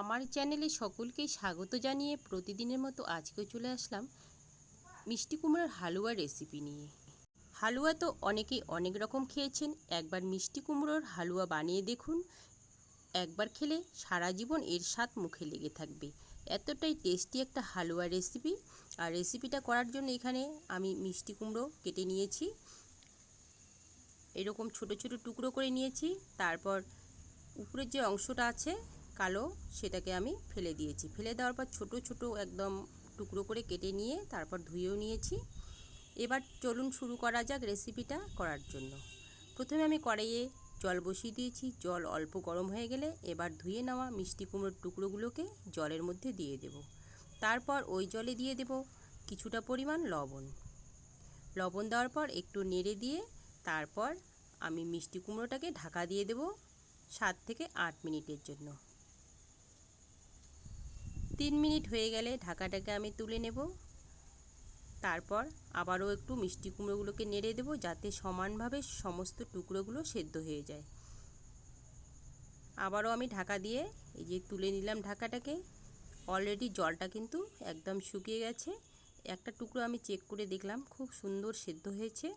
আমার চ্যানেলে সকলকে স্বাগত জানিয়ে প্রতিদিনের মতো আজকেও চলে আসলাম মিষ্টি কুমড়োর হালুয়া রেসিপি নিয়ে। হালুয়া তো অনেকেই অনেক রকম খেয়েছেন, একবার মিষ্টি কুমড়োর হালুয়া বানিয়ে দেখুন। একবার খেলে সারা জীবন এর স্বাদ মুখে লেগে থাকবে। এতটাই টেস্টি একটা হালুয়া রেসিপি আর রেসিপিটা করার জন্য এখানে আমি মিষ্টি কুমড়ো কেটে নিয়েছি। এরকম ছোট ছোট টুকরো করে নিয়েছি। তারপর উপরের যে অংশটা আছে কালো, সেটাকে আমি ফেলে দিয়েছি। ফেলে দেওয়ার পর ছোট ছোট একদম টুকরো করে কেটে নিয়ে তারপর ধুয়েও নিয়েছি। এবার চলুন শুরু করা যাক রেসিপিটা করার জন্য। প্রথমে আমি কড়াইয়ে জল বসিয়ে দিয়েছি। জল অল্প গরম হয়ে গেলে এবার ধুয়ে নেওয়া মিষ্টি কুমড়োর টুকরোগুলোকে জলের মধ্যে দিয়ে দেব। তারপর ওই জলে দিয়ে দেব কিছুটা পরিমাণ লবণ। লবণ দেওয়ার পর একটু নেড়ে দিয়ে তারপর আমি মিষ্টি কুমড়োটাকে ঢাকা দিয়ে দেব সাত থেকে আট মিনিটের জন্য। তিন মিনিট হয়ে গেলে ঢাকাটাকে আমি তুলে নেব। তারপর আবারও একটু মিষ্টি কুমড়োগুলোকে নেড়ে দেবো যাতে সমানভাবে সমস্ত টুকরোগুলো সেদ্ধ হয়ে যায়। আবারও আমি ঢাকা দিয়ে এই যে তুলে নিলাম ঢাকাটাকে। অলরেডি জলটা কিন্তু একদম শুকিয়ে গেছে। একটা টুকরো আমি চেক করে দেখলাম, খুব সুন্দর সেদ্ধ হয়েছে।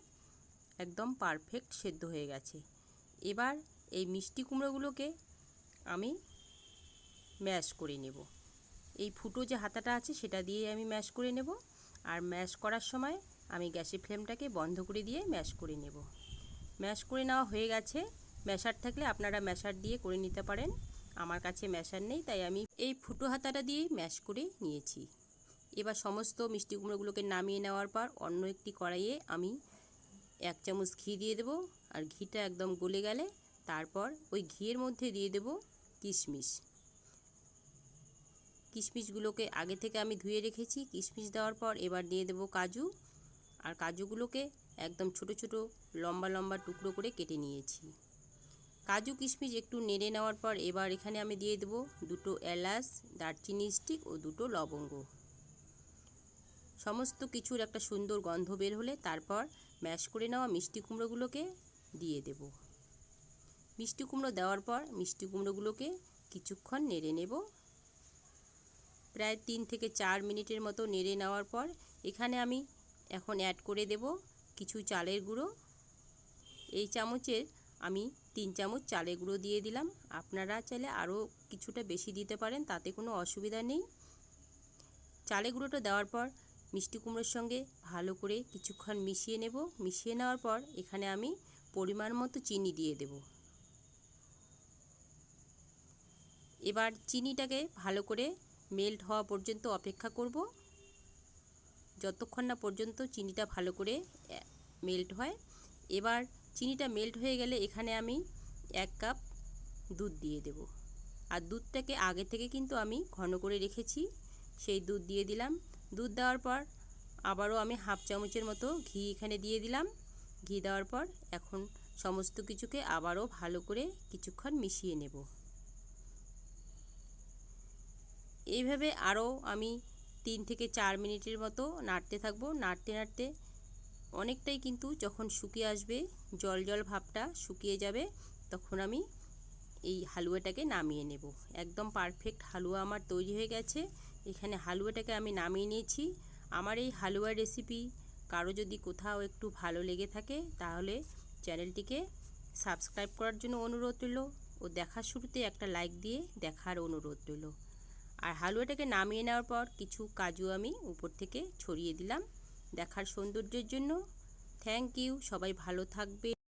একদম পারফেক্ট সেদ্ধ হয়ে গেছে। এবার এই মিষ্টি কুমড়োগুলোকে আমি ম্যাশ করে নেব। এই ফুটো যে হাতাটা আছে সেটা দিয়ে আমি ম্যাশ করে নেব। আর ম্যাশ করার সময় আমি গ্যাসের ফ্লেমটাকে বন্ধ করে দিয়ে ম্যাশ করে নেব। ম্যাশ করে নেওয়া হয়ে গেছে। ম্যাশার থাকলে আপনারা ম্যাশার দিয়ে করে নিতে পারেন। আমার কাছে ম্যাশার নেই, তাই আমি এই ফুটো হাতাটা দিয়েই ম্যাশ করে নিয়েছি। এবার সমস্ত মিষ্টি কুমড়োগুলোকে নামিয়ে নেওয়ার পর অন্য একটি কড়াইয়ে আমি এক চামচ ঘি দিয়ে দেবো। আর ঘিটা একদম গলে গেলে তারপর ওই ঘিয়ের মধ্যে দিয়ে দেব কিশমিশ। কিশমিশগুলোকে আগে থেকে আমি ধুয়ে রেখেছি। কিশমিশ দেওয়ার পর এবার দিয়ে দেব কাজু। আর কাজুগুলোকে একদম ছোট ছোট লম্বা লম্বা টুকরো করে কেটে নিয়েছি। কাজু কিশমিশ একটু নেড়ে নেওয়ার পর এবার এখানে আমি দিয়ে দেব দুটো এলাচ, দারচিনি স্টিক ও দুটো লবঙ্গ। সমস্ত কিছুর একটা সুন্দর গন্ধ বের হলে তারপর ম্যাশ করে নেওয়া মিষ্টি কুমড়োগুলোকে দিয়ে দেব। মিষ্টি কুমড়ো দেওয়ার পর মিষ্টি কুমড়োগুলোকে কিছুক্ষণ নেড়ে নেব। প্রায় তিন থেকে চার মিনিটের মতো নেড়ে নেওয়ার পর এখানে আমি এখন অ্যাড করে দেব কিছু চালের গুঁড়ো। এই চামচের আমি তিন চামচ চালের গুঁড়ো দিয়ে দিলাম। আপনারা চাইলে আরও কিছুটা বেশি দিতে পারেন, তাতে কোনো অসুবিধা নেই। চালের গুঁড়োটা দেওয়ার পর মিষ্টি কুমড়োর সঙ্গে ভালো করে কিছুক্ষণ মিশিয়ে নেব। মিশিয়ে নেওয়ার পর এখানে আমি পরিমাণ মতো চিনি দিয়ে দেব। এবার চিনিটাকে ভালো করে মেল্ট হওয়া পর্যন্ত অপেক্ষা করব। যতক্ষণ না পর্যন্ত চিনিটা ভালো করে মেল্ট হয়। এবার চিনিটা মেল্ট হয়ে গেলে এখানে আমি এক কাপ দুধ দিয়ে দেব। আর দুধটাকে আগে থেকে কিন্তু আমি ঘন করে রেখেছি, সেই দুধ দিয়ে দিলাম। দুধ দেওয়ার পর আবারও আমি হাফ চামচের মতো ঘি এখানে দিয়ে দিলাম। ঘি দেওয়ার পর এখন সমস্ত কিছুকে আবারও ভালো করে কিছুক্ষণ মিশিয়ে নেব। এইভাবে আরও আমি তিন থেকে চার মিনিটের মতো নাড়তে থাকব। নাড়তে নাড়তে অনেকটাই কিন্তু যখন শুকিয়ে আসবে, জল জল ভাবটা শুকিয়ে যাবে, তখন আমি এই হালুয়াটাকে নামিয়ে নেব। একদম পারফেক্ট হালুয়া আমার তৈরি হয়ে গেছে। এখানে হালুয়াটাকে আমি নামিয়ে নিয়েছি। আমার এই হালুয়ার রেসিপি কারও যদি কোথাও একটু ভালো লেগে থাকে, তাহলে চ্যানেলটিকে সাবস্ক্রাইব করার জন্য অনুরোধ রইল। ও দেখার শুরুতে একটা লাইক দিয়ে দেখার অনুরোধ রইল। আর হালুয়াটাকে নামিয়ে নেওয়ার পর কিছু কাজু আমি উপর থেকে ছড়িয়ে দিলাম। দেখার সৌন্দর্যের জন্য। থ্যাংক ইউ সবাই ভালো থাকবে।